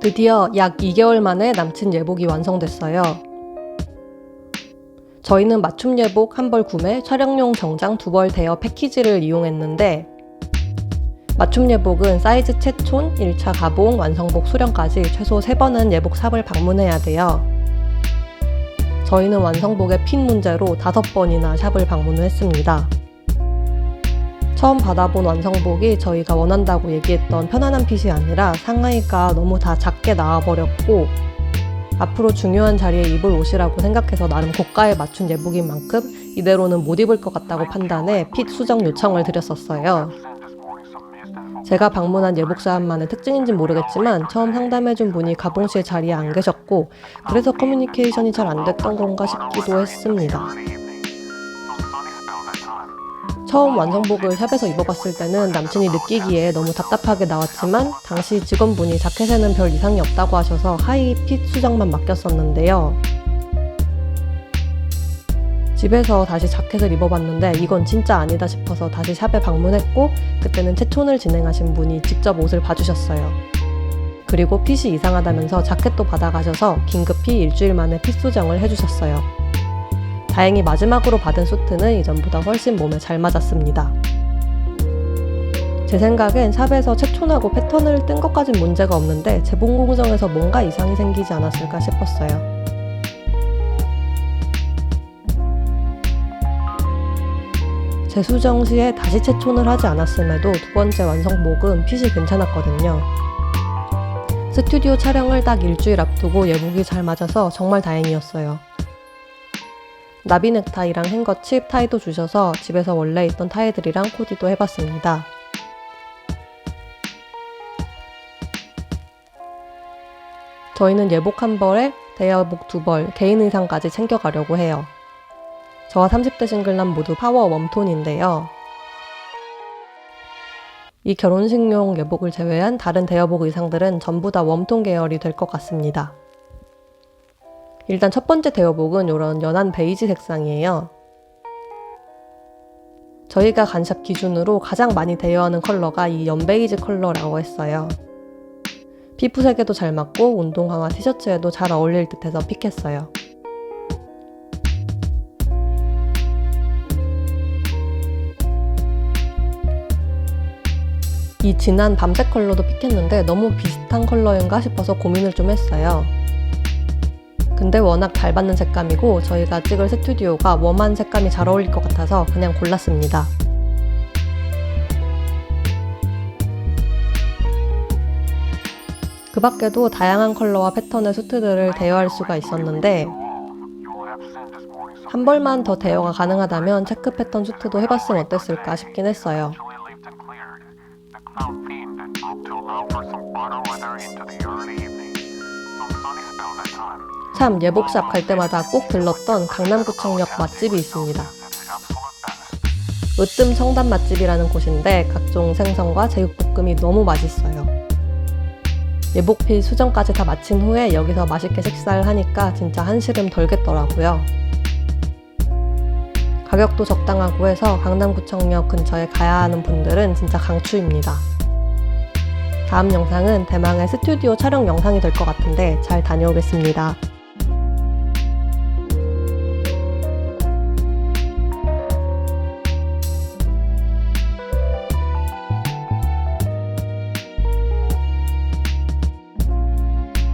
드디어 약 2개월 만에 남친 예복이 완성됐어요. 저희는 맞춤 예복 한 벌 구매, 촬영용 정장 두 벌 대여 패키지를 이용했는데 맞춤 예복은 사이즈 채촌, 1차 가봉, 완성복 수령까지 최소 3번은 예복 샵을 방문해야 돼요. 저희는 완성복의 핏 문제로 5번이나 샵을 방문을 했습니다. 처음 받아본 완성복이 저희가 원한다고 얘기했던 편안한 핏이 아니라 상하이가 너무 다 작게 나와버렸고 앞으로 중요한 자리에 입을 옷이라고 생각해서 나름 고가에 맞춘 예복인 만큼 이대로는 못 입을 것 같다고 판단해 핏 수정 요청을 드렸었어요. 제가 방문한 예복사업만의 특징인진 모르겠지만 처음 상담해준 분이 가봉실 자리에 안 계셨고 그래서 커뮤니케이션이 잘 안 됐던 건가 싶기도 했습니다. 처음 완성복을 샵에서 입어봤을 때는 남친이 느끼기에 너무 답답하게 나왔지만 당시 직원분이 자켓에는 별 이상이 없다고 하셔서 하이 핏 수정만 맡겼었는데요. 집에서 다시 자켓을 입어봤는데 이건 진짜 아니다 싶어서 다시 샵에 방문했고 그때는 채촌을 진행하신 분이 직접 옷을 봐주셨어요. 그리고 핏이 이상하다면서 자켓도 받아가셔서 긴급히 일주일 만에 핏 수정을 해주셨어요. 다행히 마지막으로 받은 수트는 이전보다 훨씬 몸에 잘 맞았습니다. 제 생각엔 샵에서 채촌하고 패턴을 뜬 것까진 문제가 없는데 재봉 공정에서 뭔가 이상이 생기지 않았을까 싶었어요. 재수정 시에 다시 채촌을 하지 않았음에도 두 번째 완성복은 핏이 괜찮았거든요. 스튜디오 촬영을 딱 일주일 앞두고 예복이 잘 맞아서 정말 다행이었어요. 나비 넥타이랑 행거 칩 타이도 주셔서 집에서 원래 있던 타이들이랑 코디도 해봤습니다. 저희는 예복 한 벌에 대여복 두 벌, 개인 의상까지 챙겨가려고 해요. 저와 30대 싱글남 모두 파워 웜톤인데요. 이 결혼식용 예복을 제외한 다른 대여복 의상들은 전부 다 웜톤 계열이 될 것 같습니다. 일단 첫 번째 대여복은 이런 연한 베이지 색상이에요. 저희가 간샵 기준으로 가장 많이 대여하는 컬러가 이 연베이지 컬러라고 했어요. 피부색에도 잘 맞고 운동 강화 티셔츠에도 잘 어울릴 듯해서 픽했어요. 이 진한 밤색 컬러도 픽했는데 너무 비슷한 컬러인가 싶어서 고민을 좀 했어요. 근데 워낙 잘 받는 색감이고 저희가 찍을 스튜디오가 웜한 색감이 잘 어울릴 것 같아서 그냥 골랐습니다. 그 밖에도 다양한 컬러와 패턴의 수트들을 대여할 수가 있었는데 한 벌만 더 대여가 가능하다면 체크 패턴 수트도 해봤으면 어땠을까 싶긴 했어요. 참 예복샵 갈 때마다 꼭 들렀던 강남구청역 맛집이 있습니다. 으뜸 청담 맛집이라는 곳인데 각종 생선과 제육볶음이 너무 맛있어요. 예복필 수정까지 다 마친 후에 여기서 맛있게 식사를 하니까 진짜 한시름 덜겠더라고요. 가격도 적당하고 해서 강남구청역 근처에 가야 하는 분들은 진짜 강추입니다. 다음 영상은 대망의 스튜디오 촬영 영상이 될 것 같은데 잘 다녀오겠습니다.